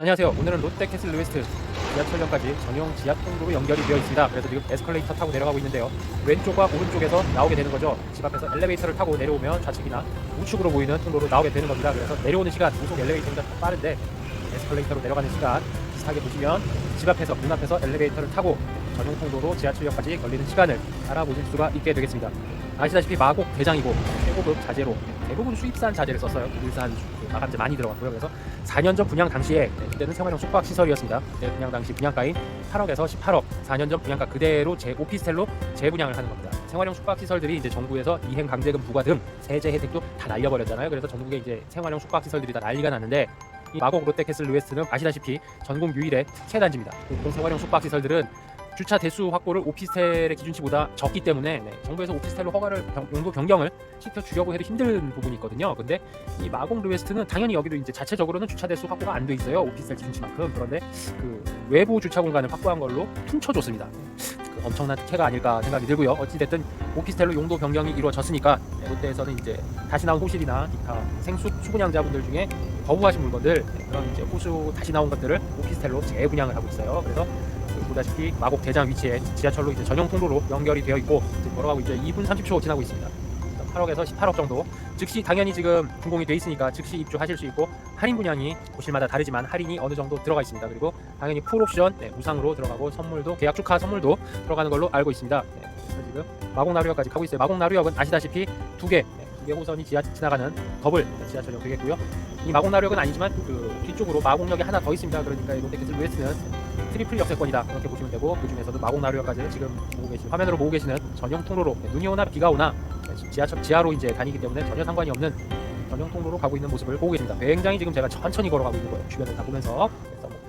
안녕하세요. 오늘은 롯데캐슬 웨스트 지하철역까지 전용 지하 통로로 연결이 되어 있습니다. 그래서 지금 에스컬레이터 타고 내려가고 있는데요. 왼쪽과 오른쪽에서 나오게 되는 거죠. 집 앞에서 엘리베이터를 타고 내려오면 좌측이나 우측으로 보이는 통로로 나오게 되는 겁니다. 그래서 내려오는 시간 우속 엘리베이터보다 더 빠른데 에스컬레이터로 내려가는 시간 비슷하게 보시면 집 앞에서 문 앞에서 엘리베이터를 타고 전용 통로로 지하철역까지 걸리는 시간을 알아보실 수가 있게 되겠습니다. 아시다시피 마곡 대장이고 최고급 자재로 대부분 수입산 자재를 썼어요. 일산 그 마감재 많이 들어갔고요. 그래서 4년 전 분양 당시에 네, 그때는 생활형 숙박 시설이었습니다. 그때 분양 당시 분양가인 8억에서 18억, 4년 전 분양가 그대로 재 오피스텔로 재분양을 하는 겁니다. 생활형 숙박 시설들이 이제 정부에서 이행 강제금 부과 등 세제 혜택도 다 날려버렸잖아요. 그래서 전국에 이제 생활형 숙박 시설들이 다 난리가 났는데 이 마곡 롯데캐슬 루에스트는 아시다시피 전국 유일의 특혜 단지입니다. 보통 생활형 숙박 시설들은 주차 대수 확보를 오피스텔의 기준치보다 적기 때문에 네, 정부에서 오피스텔로 허가를 변- 용도 변경을 시켜 주려고 해도 힘든 부분이 있거든요. 근데 이 마곡 루웨스트는 당연히 여기도 이제 자체적으로는 주차 대수 확보가 안 돼 있어요. 오피스텔 기준치만큼. 그런데 그 외부 주차 공간을 확보한 걸로 퉁쳐 줬습니다. 그 엄청난 특혜가 아닐까 생각이 들고요. 어찌됐든 오피스텔로 용도 변경이 이루어졌으니까 네, 롯데에서는 이제 다시 나온 호실이나 기타 생수 수분양자분들 중에 거부하신 물건들 네, 그런 이제 호수 다시 나온 것들을 오피스텔로 재분양을 하고 있어요. 그래서 그 보다시피 마곡 대장 위치에 지하철로 이제 전용 통로로 연결이 되어 있고 지금 걸어가고 이제 2분 30초 지나고 있습니다. 8억에서 18억 정도. 즉시 당연히 지금 준공이 돼 있으니까 즉시 입주하실 수 있고 할인 분양이 곳실마다 다르지만 할인이 어느 정도 들어가 있습니다. 그리고 당연히 풀 옵션 네, 무상으로 들어가고 선물도 계약 축하 선물도 들어가는 걸로 알고 있습니다. 네, 그래서 지금 마곡나루역까지 가고 있어요. 마곡나루역은 아시다시피 두 개, 네, 두개 호선이 지하 지나가는 더블 네, 지하철역 되겠고요. 이 마곡나루역은 아니지만 그 뒤쪽으로 마곡역이 하나 더 있습니다. 그러니까 이 롯데캐슬 웨스트는 트리플 역세권이다 그렇게 보시면 되고 그 중에서도 마곡나루역까지는 지금 보고 계신 화면으로 보고 계시는 전용 통로로 네, 눈이 오나 비가 오나 네, 지하철 지하로 이제 다니기 때문에 전혀 상관이 없는 전용 통로로 가고 있는 모습을 보고 계십니다. 굉장히 지금 제가 천천히 걸어가고 있는 거예요. 주변을 다 보면서 그래서 뭐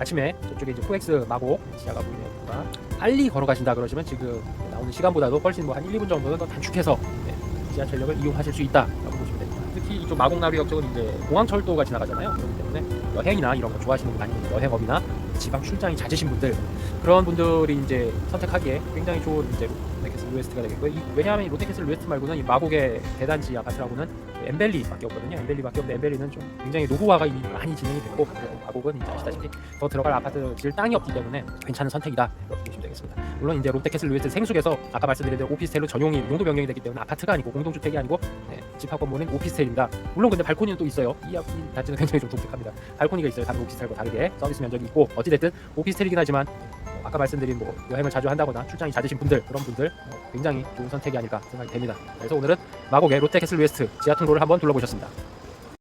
아침에 저쪽에 이제 코엑스 마곡 지하가 보이는 구가 빨리 걸어가신다 그러시면 지금 나오는 시간보다도 훨씬 뭐 한 1, 2분 정도는 더 단축해서 네, 지하철역을 이용하실 수 있다라고 보시면 됩니다. 특히 이쪽 마곡나루역 쪽은 이제 공항철도가 지나가잖아요. 그렇기 때문에 여행이나 이런 거 좋아하시는 분 아니면 여행업이나 지방 출장이 잦으신 분들 그런 분들이 이제 선택하기에 굉장히 좋은 이제 롯데캐슬 웨스트가 되겠고요. 이- 왜냐하면 이 롯데캐슬 웨스트 말고는 이 마곡의 대단지 아파트라고는 엠벨리밖에 없거든요. 엠벨리밖에 없는데 엠벨리는 좀 굉장히 노후화가 이미 많이 진행이 됐고 마곡은 이제 아시다시피 더 들어갈 아파트 질 땅이 없기 때문에 괜찮은 선택이다 이렇게 보시면 되겠습니다. 물론 이제 롯데캐슬 웨스트 생숙에서 아까 말씀드린 대로 오피스텔로 전용이 용도 변경이 됐기 때문에 아파트가 아니고 공동주택이 아니고 네, 집합 건물은 오피스텔입니다. 물론 근데 발코니는 또 있어요. 이, 이 단지는 굉장히 좀 독특합니다. 발코니가 있어요. 다른 오피스텔과 다르게 서비스 면적이 있고 어 찌됐든 오피스텔이긴 하지만 뭐 아까 말씀드린 뭐 여행을 자주 한다거나 출장이 잦으신 분들 그런 분들 뭐 굉장히 좋은 선택이 아닐까 생각이 됩니다. 그래서 오늘은 마곡의 롯데 캐슬 웨스트 지하 통로를 한번 둘러보셨습니다.